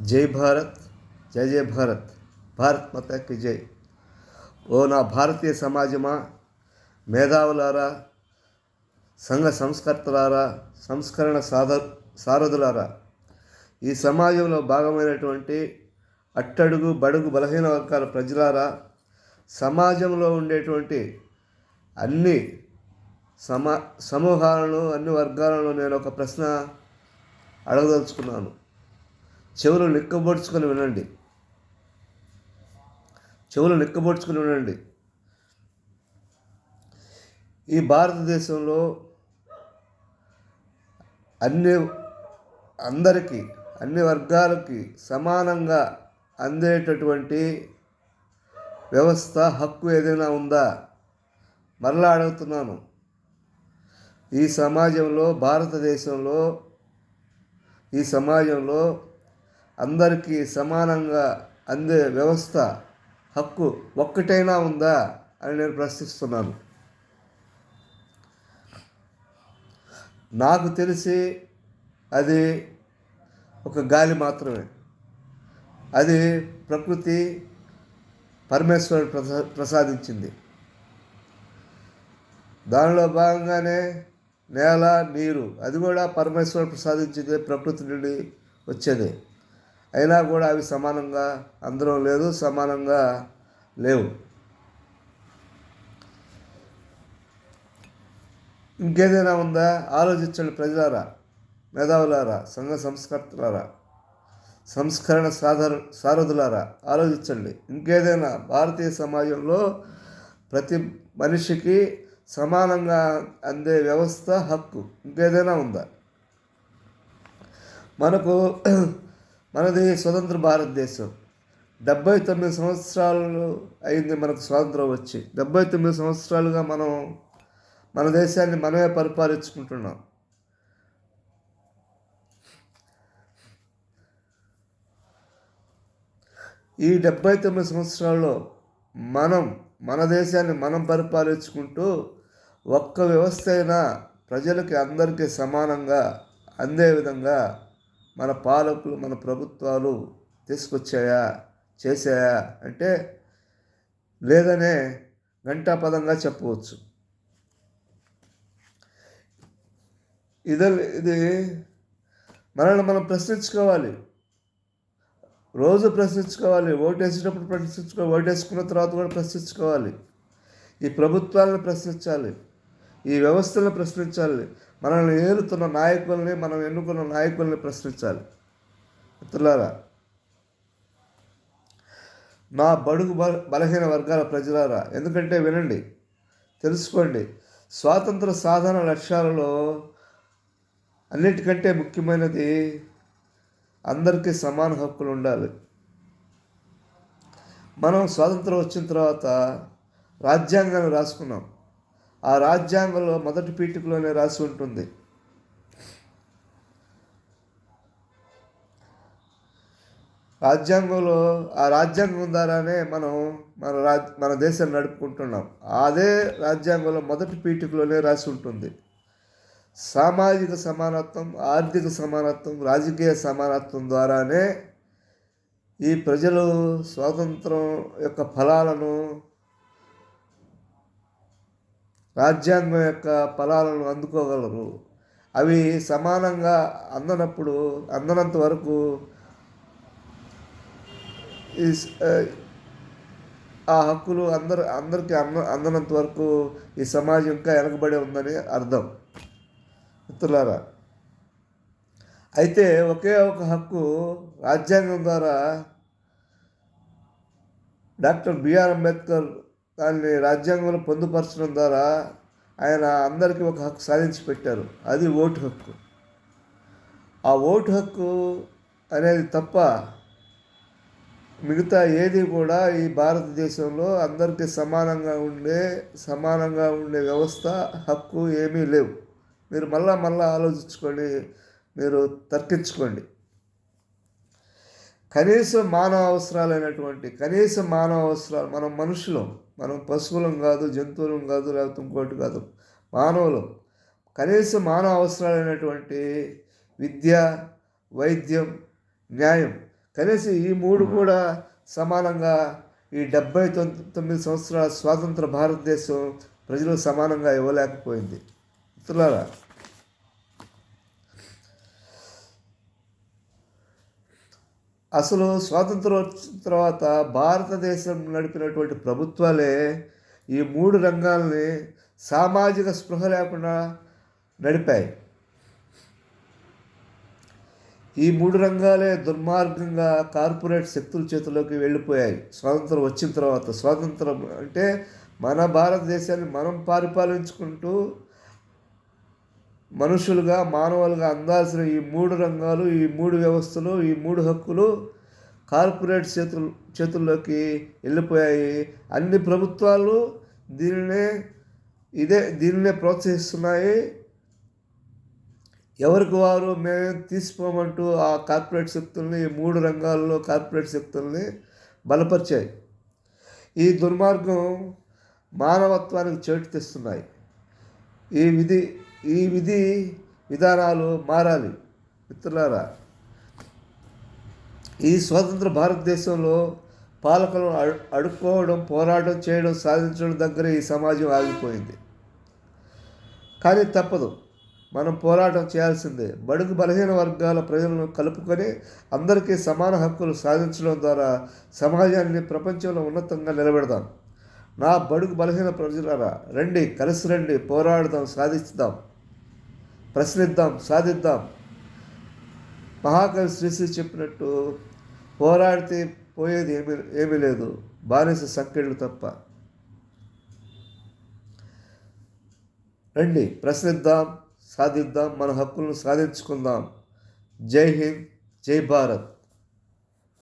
జై భారత్ జై జై భారత్ భారత్ మాతాకి జై. ఓ నా భారతీయ సమాజమా మేధావులారా సంఘ సంస్కర్తలారా సంస్కరణ సాధ సారథులారా ఈ సమాజంలో భాగమైనటువంటి అట్టడుగు బడుగు బలహీన వర్గాల ప్రజలారా సమాజంలో ఉండేటువంటి అన్ని సమా సమూహాలను అన్ని వర్గాలను నేను ఒక ప్రశ్న అడగదలుచుకున్నాను. చెవులు నిక్కబోడ్చుకొని వినండి. చెవులు నిక్కబోడ్చుకొని వినండి. ఈ భారతదేశంలో అన్ని అందరికీ అన్ని వర్గాలకి సమానంగా అందేటటువంటి వ్యవస్థ హక్కు ఏదైనా ఉందా? మరలా అడుగుతున్నాను. ఈ సమాజంలో భారతదేశంలో ఈ సమాజంలో అందరికీ సమానంగా అందే వ్యవస్థ హక్కు ఒక్కటైనా ఉందా అని నేను ప్రశ్నిస్తున్నాను. నాకు తెలిసి అది ఒక గాలి మాత్రమే. అది ప్రకృతి పరమేశ్వరుడు ప్రసా ప్రసాదించింది. దానిలో భాగంగానే నేల నీరు అది కూడా పరమేశ్వరుడు ప్రసాదించింది ప్రకృతి నుండి వచ్చేది. అయినా కూడా అవి సమానంగా అందరం లేదు సమానంగా లేవు. ఇంకేదైనా ఉందా? ఆలోచించండి ప్రజలారా మేధావులారా సంఘ సంస్కర్తలారా సంస్కరణ సాధర సారథులారా ఆలోచించండి. ఇంకేదైనా భారతీయ సమాజంలో ప్రతి మనిషికి సమానంగా అందే వ్యవస్థ హక్కు ఇంకేదైనా ఉందా? మనకు మనది స్వతంత్ర భారతదేశం. డెబ్బై తొమ్మిది సంవత్సరాలు అయింది మనకు స్వాతంత్రం వచ్చి. డెబ్బై తొమ్మిది సంవత్సరాలుగా మనం మన దేశాన్ని మనమే పరిపాలించుకుంటున్నాం. ఈ డెబ్బై తొమ్మిది సంవత్సరాల్లో మనం మన దేశాన్ని మనం పరిపాలించుకుంటూ ఒక్క వ్యవస్థ అయినా ప్రజలకి అందరికీ సమానంగా అందే విధంగా మన పాలకులు మన ప్రభుత్వాలు తీసుకొచ్చాయా చేశాయా అంటే లేదనే ఘంటాపదంగా చెప్పవచ్చు. ఇది ఇది మనల్ని మనం ప్రశ్నించుకోవాలి. రోజు ప్రశ్నించుకోవాలి. ఓటు వేసేటప్పుడు ప్రశ్నించుకోవాలి ఓటు వేసుకున్న తర్వాత కూడా ప్రశ్నించుకోవాలి. ఈ ప్రభుత్వాలను ప్రశ్నించాలి. ఈ వ్యవస్థలను ప్రశ్నించాలి. మనల్ని ఏలుతున్న నాయకుల్ని మనం ఎన్నుకున్న నాయకుల్ని ప్రశ్నించాలి. మిత్రులారా నా బడుగు బల బలహీన వర్గాల ప్రజలారా ఎందుకంటే వినండి తెలుసుకోండి. స్వాతంత్ర సాధన లక్ష్యాలలో అన్నిటికంటే ముఖ్యమైనది అందరికీ సమాన హక్కులు ఉండాలి. మనం స్వాతంత్రం వచ్చిన తర్వాత రాజ్యాంగాన్ని రాసుకున్నాం. ఆ రాజ్యాంగంలో మొదటి పీఠికలోనే రాసి ఉంటుంది. రాజ్యాంగంలో ఆ రాజ్యాంగం ద్వారానే మనం మన రాజ్ మన దేశాన్ని నడుపుకుంటున్నాం. అదే రాజ్యాంగంలో మొదటి పీఠికలోనే రాసి ఉంటుంది. సామాజిక సమానత్వం ఆర్థిక సమానత్వం రాజకీయ సమానత్వం ద్వారానే ఈ ప్రజలు స్వాతంత్రం యొక్క ఫలాలను రాజ్యాంగం యొక్క ఫలాలను అందుకోగలరు. అవి సమానంగా అందనప్పుడు అందనంత వరకు ఈ ఆ హక్కులు అందరు అందరికీ అంద అందనంత వరకు ఈ సమాజం ఇంకా వెనకబడి ఉందని అర్థం. మిత్రులారా అయితే ఒకే ఒక హక్కు రాజ్యాంగం ద్వారా డాక్టర్ బిఆర్ అంబేద్కర్ దాన్ని రాజ్యాంగంలో పొందుపరచడం ద్వారా ఆయన అందరికీ ఒక హక్కు సాధించి పెట్టారు. అది ఓటు హక్కు. ఆ ఓటు హక్కు అనేది తప్ప మిగతా ఏది కూడా ఈ భారతదేశంలో అందరికీ సమానంగా ఉండే సమానంగా ఉండే వ్యవస్థ హక్కు ఏమీ లేవు. మీరు మళ్ళా మళ్ళా ఆలోచించుకోండి మీరు తర్కించుకోండి. కనీస మానవ అవసరాలైనటువంటి కనీస మానవ అవసరాలు మనం మనుషులం మనం పశువులం కాదు జంతువులం కాదు లేకపోతే ఇంకోటి కాదు మానవులు. కనీస మానవ అవసరాలైనటువంటి విద్య వైద్యం న్యాయం. కనీసం ఈ మూడు కూడా సమానంగా ఈ డెబ్బై తొమ్మిది సంవత్సరాల స్వాతంత్ర భారతదేశం ప్రజలు సమానంగా ఇవ్వలేకపోయింది. మిత్రులారా అసలు స్వాతంత్రం వచ్చిన తర్వాత భారతదేశం నడిపినటువంటి ప్రభుత్వాలే ఈ మూడు రంగాల్ని సామాజిక స్పృహ లేకుండా నడిపాయి. ఈ మూడు రంగాలే దుర్మార్గంగా కార్పొరేట్ శక్తుల చేతిలోకి వెళ్ళిపోయాయి. స్వాతంత్రం వచ్చిన తర్వాత స్వాతంత్రం అంటే మన భారతదేశాన్ని మనం పరిపాలించుకుంటూ మనుషులుగా మానవులుగా అందాల్సిన ఈ మూడు రంగాలు ఈ మూడు వ్యవస్థలు ఈ మూడు హక్కులు కార్పొరేట్ చేతులు చేతుల్లోకి వెళ్ళిపోయాయి. అన్ని ప్రభుత్వాలు దీనినే ఇదే దీనినే ప్రోత్సహిస్తున్నాయి. ఎవరికి వారు మేము తీసుకోమంటూ ఆ కార్పొరేట్ శక్తుల్ని ఈ మూడు రంగాల్లో కార్పొరేట్ శక్తుల్ని బలపరిచాయి. ఈ దుర్మార్గం మానవత్వానికి చేటు తెస్తున్నాయి. ఈ విధి ఈ విధి విధానాలు మారాలి. మిత్రులారా ఈ స్వతంత్ర భారతదేశంలో పాలకులను అడుక్కోవడం పోరాటం చేయడం సాధించడం దగ్గర ఈ సమాజం ఆగిపోయింది. కానీ తప్పదు. మనం పోరాటం చేయాల్సిందే. బడుగు బలహీన వర్గాల ప్రజలను కలుపుకొని అందరికీ సమాన హక్కులు సాధించడం ద్వారా సమాజాన్ని ప్రపంచంలో ఉన్నతంగా నిలబెడదాం. నా బడుగు బలహీన ప్రజలరా రండి కలిసి రండి పోరాడదాం సాధిస్తాం. ప్రశ్నిద్దాం సాధిద్దాం. మహాకవి శ్రీశ్రీ చెప్పినట్టు పోరాడితే పోయేది ఏమీ ఏమీ లేదు. బానిస సంకెళ్ళు తప్ప. రండి ప్రశ్నిద్దాం సాధిద్దాం మన హక్కులను సాధించుకుందాం. జై హింద్ జై భారత్.